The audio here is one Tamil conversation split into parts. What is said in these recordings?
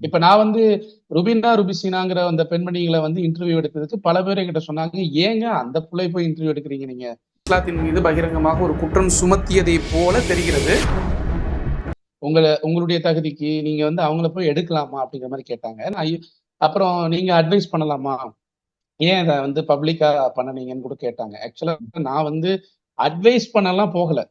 இப்ப நான் வந்து ருபினா ருபிசினாங்கிற அந்த பெண்மணிகளை வந்து இன்டர்வியூ எடுத்ததுக்கு பல பேர் என்கிட்ட சொன்னாங்க ஏங்க அந்த பிள்ளை போய் இன்டர்வியூ எடுக்கிறீங்க நீங்க? இஸ்லாத்தின் மீது பகிரங்கமாக ஒரு குற்றம் சுமத்தியதை போல தெரிகிறது. உங்களை உங்களுடைய தகுதிக்கு நீங்க வந்து அவங்கள போய் எடுக்கலாமா அப்படிங்கிற மாதிரி கேட்டாங்க. ஐயோ- அப்புறம் நீங்க அட்வைஸ் பண்ணலாமா? ஏன் அதை வந்து பப்ளிக்கா பண்ணனீங்கன்னு கூட கேட்டாங்க. ஆக்சுவலா நான் வந்து அட்வைஸ் பண்ணலாம் போகல.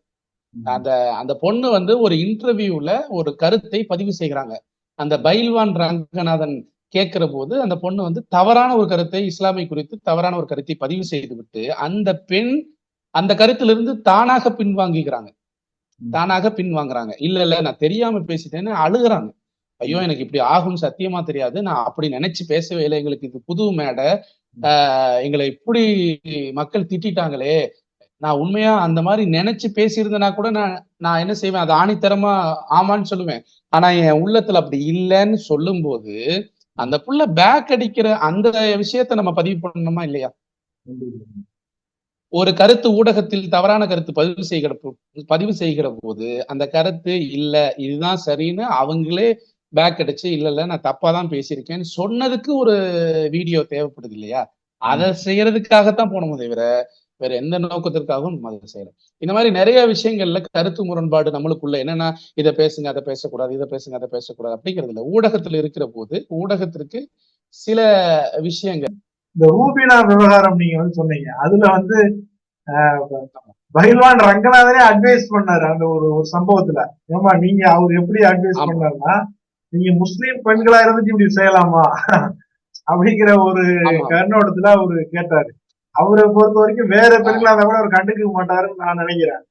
அந்த அந்த பொண்ணு வந்து ஒரு இன்டர்வியூல ஒரு கருத்தை பதிவு செய்கிறாங்க. அந்த பைல்வான் ரங்கநாதன் கேட்கிற போது அந்த பொண்ணு வந்து தவறான ஒரு கருத்தை இஸ்லாமை குறித்து தவறான ஒரு கருத்தை பதிவு செய்து விட்டு அந்த பெண் அந்த கருத்திலிருந்து தானாக பின்வாங்கிக்கிறாங்க. தானாக பின்வாங்குறாங்க. இல்ல இல்ல நான் தெரியாம பேசிட்டேன்னு அழுகுறாங்க. ஐயோ எனக்கு இப்படி ஆகும் சத்தியமா தெரியாது. நான் அப்படி நினைச்சு பேசவே இல்லை. எங்களுக்கு இது புது மேடை. எங்களை இப்படி மக்கள் திட்டிட்டாங்களே. நான் உண்மையா அந்த மாதிரி நினைச்சு பேசியிருந்தேனா கூட நான் நான் என்ன செய்வேன்? அது ஆணித்தரமா ஆமான்னு சொல்லுவேன். ஆனா என் உள்ளத்துல அப்படி இல்லைன்னு சொல்லும் போது அந்த புள்ள பேக் அடிக்கிற அந்த விஷயத்த நம்ம பதிவு பண்ணணுமா இல்லையா? ஒரு கருத்து ஊடகத்தில் தவறான கருத்து பதிவு செய்கிற போ- பதிவு செய்கிற போது அந்த கருத்து இல்ல இதுதான் சரின்னு அவங்களே பேக் அடிச்சு இல்ல இல்ல நான் தப்பா தான் பேசியிருக்கேன்னு சொன்னதுக்கு ஒரு வீடியோ தேவைப்படுது இல்லையா? அதை செய்யறதுக்காகத்தான் போனோமே தவிர வேற எந்த நோக்கத்திற்காகவும் நம்ம அதை செய்யல. இந்த மாதிரி நிறைய விஷயங்கள்ல கருத்து முரண்பாடு நம்மளுக்குள்ள என்னன்னா இதை பேசுங்க அதை பேசக்கூடாது இதை பேசுங்க அதை பேசக்கூடாது அப்படிங்கிறது இல்ல. ஊடகத்துல இருக்கிற போது ஊடகத்திற்கு சில விஷயங்கள். இந்த ரூபினா விவகாரம் நீங்க வந்து சொன்னீங்க. அதுல வந்து ஆஹ், பைல்வான் ரங்கநாதனே அட்வைஸ் பண்ணாரு அந்த ஒரு ஒரு சம்பவத்துல. ஏமா நீங்க அவர் எப்படி அட்வைஸ். பண்ணாருன்னா நீங்க முஸ்லீம் பெண்களா இருந்துட்டு இப்படி செய்யலாமா? அப்படிங்கிற ஒரு கண்ணோட்டத்துல அவரு கேட்டாரு. அவரை பொறுத்த வரைக்கும் வேற பெண்களாக கூட அவர் கண்டுக்க மாட்டாருன்னு நான் நினைக்கிறேன்.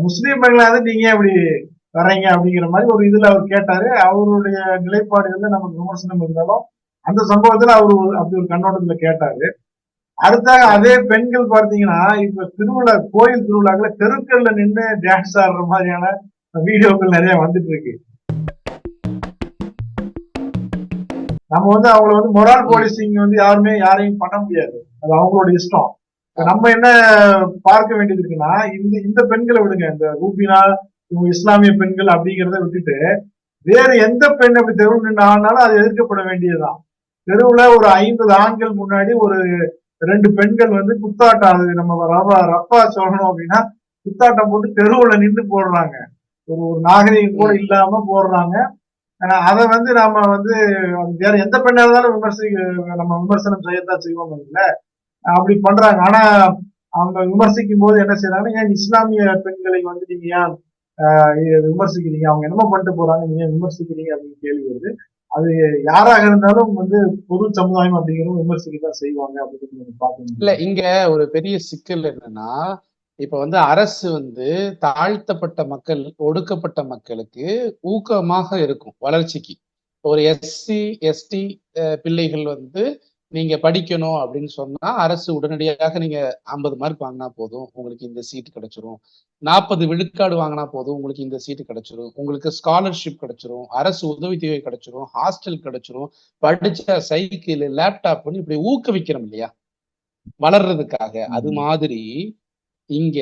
முஸ்லீம் பெண்களா வந்து நீங்க அப்படி இப்படி வர்றீங்க அப்படிங்கிற மாதிரி ஒரு இதுல அவர் கேட்டாரு. அவருடைய நிலைப்பாடுகள்ல நமக்கு விமர்சனம் இருந்தாலும் அந்த சம்பவத்துல அவர் ஒரு- அப்படி ஒரு கண்ணோட்டத்துல கேட்டாரு. அடுத்தாக அதே பெண்கள் பார்த்தீங்கன்னா இப்ப திருவிழா கோயில் திருவிழாக்களை தெருக்கள்ல நின்று டான்ஸ் ஆடுற மாதிரியான வீடியோக்கள் நிறைய வந்துட்டு இருக்கு. நம்ம வந்து அவங்கள வந்து மொரால் போலீசிங் வந்து யாருமே யாரையும் பண்ண முடியாது. அது அவங்களோட இஷ்டம். நம்ம என்ன பார்க்க வேண்டியது இருக்குன்னா இந்த இந்த பெண்களை விடுங்க. இந்த ரூபினா இவங்க இஸ்லாமிய பெண்கள் அப்படிங்கிறத விட்டுட்டு வேற எந்த பெண் அப்படி தெருவில் நின்று ஆனாலும் அது எதிர்க்கப்பட வேண்டியதுதான். தெருவுல ஒரு ஐம்பது ஆண்கள் முன்னாடி ஒரு ரெண்டு பெண்கள் வந்து குத்தாட்டம் அது நம்ம ரவா ரப்பா சொல்லணும் அப்படின்னா குத்தாட்டம் போட்டு தெருவுல நின்று போடுறாங்க. ஒரு ஒரு நாகரிகம் கூட இல்லாம போடுறாங்க. அதை வந்து நாம வந்து அது வேற எந்த பெண்ணா இருந்தாலும் விமர்சி நம்ம விமர்சனம் செய்யத்தான் செய்வோம் இல்ல அப்படி பண்றாங்க. ஆனா அவங்க விமர்சிக்கும் போது என்ன செய்யறாங்கன்னா ஏன் இஸ்லாமிய பெண்களை வந்து நீங்க ஏன் ஆஹ் விமர்சிக்கிறீங்க? அவங்க என்னமோ பண்ணிட்டு போறாங்க. நீங்க ஏன் விமர்சிக்கிறீங்க? அப்படின்னு கேள்வி வருது. அது யாராக இருந்தாலும் வந்து பொது சமுதாயம் அப்படிங்கிறவங்க விமர்சிக்கத்தான் செய்வாங்க. அப்படின்னு நம்ம பார்க்கணும். இல்ல இங்க ஒரு பெரிய சிக்கல் என்னன்னா இப்ப வந்து அரசு வந்து தாழ்த்தப்பட்ட மக்கள் ஒடுக்கப்பட்ட மக்களுக்கு ஊக்கமாக இருக்கும் வளர்ச்சிக்கு. ஒரு எஸ்சி எஸ்டி பிள்ளைகள் வந்து நீங்க படிக்கணும் அப்படின்னு சொன்னா அரசு உடனடியாக நீங்க ஐம்பது மார்க் வாங்கினா போதும் உங்களுக்கு இந்த சீட் கிடைச்சிரும். நாற்பது விழுக்காடு வாங்கினா போதும் உங்களுக்கு இந்த சீட்டு கிடைச்சிரும். உங்களுக்கு ஸ்காலர்ஷிப் கிடைச்சிரும் அரசு உதவித்தொகை கிடைச்சிரும் ஹாஸ்டல் கிடைச்சிரும். படிச்ச சைக்கிள் லேப்டாப்னு இப்படி ஊக்குவிக்கிறோம் இல்லையா? வளர்றதுக்காக. அது மாதிரி இங்க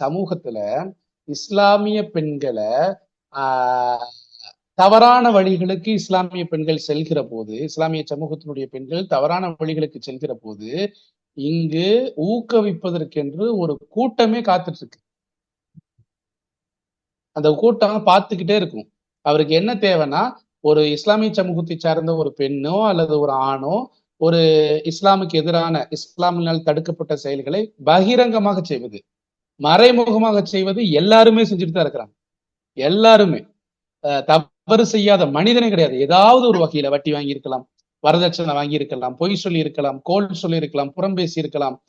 சமூகத்துல இஸ்லாமிய பெண்களை ஆஹ் தவறான வழிகளுக்கு இஸ்லாமிய பெண்கள் செல்கிற போது இஸ்லாமிய சமூகத்தினுடைய பெண்கள் தவறான வழிகளுக்கு செல்கிற போது இங்கு ஊக்குவிப்பதற்கென்று ஒரு கூட்டமே காத்துட்டு இருக்கு அந்த கூட்டம் பார்த்துக்கிட்டே இருக்கும். அவருக்கு என்ன தேவைன்னா ஒரு இஸ்லாமிய சமூகத்தை சார்ந்த ஒரு பெண்ணோ அல்லது ஒரு ஆணோ ஒரு இஸ்லாமுக்கு எதிரான இஸ்லாமினால் தடுக்கப்பட்ட செயல்களை பகிரங்கமாக செய்வது மறைமுகமாக செய்வது எல்லாருமே செஞ்சுட்டு தான் இருக்கிறாங்க. எல்லாருமே. அஹ் தவறு செய்யாத மனிதனே கிடையாது. ஏதாவது ஒரு வகையில வட்டி வாங்கியிருக்கலாம் வரதட்சணை வாங்கியிருக்கலாம் பொய் சொல்லி இருக்கலாம் கோல் சொல்லி இருக்கலாம் புறம் பேசி இருக்கலாம்.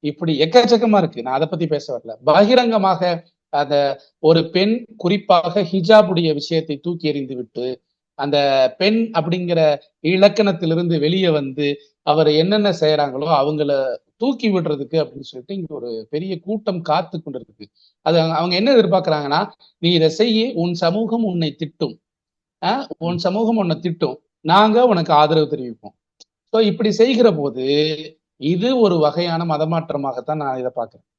இப்படி எக்கச்சக்கமா இருக்கு. நான் அதை பத்தி பேச வரல. பகிரங்கமாக அந்த ஒரு பெண் குறிப்பாக ஹிஜாபுடைய விஷயத்தை தூக்கி எறிந்து விட்டு அந்த பெண் அப்படிங்கிற இலக்கணத்திலிருந்து வெளியே வந்து அவர் என்னென்ன செய்யறாங்களோ அவங்கள தூக்கி விடுறதுக்கு அப்படின்னு சொல்லிட்டு இங்க ஒரு பெரிய கூட்டம் காத்து கொண்டிருக்கு அது அவங்க- என்ன எதிர்பார்க்கறாங்கன்னா நீ இதை செய்ய உன் சமூகம் உன்னை திட்டும். ஆஹ் உன் சமூகம் உன்னை திட்டும். நாங்க உனக்கு ஆதரவு தெரிவிப்போம். ஸோ இப்படி செய்கிற போது இது ஒரு வகையான மதமாற்றமாகத்தான் நான் இதை பார்க்குறேன்.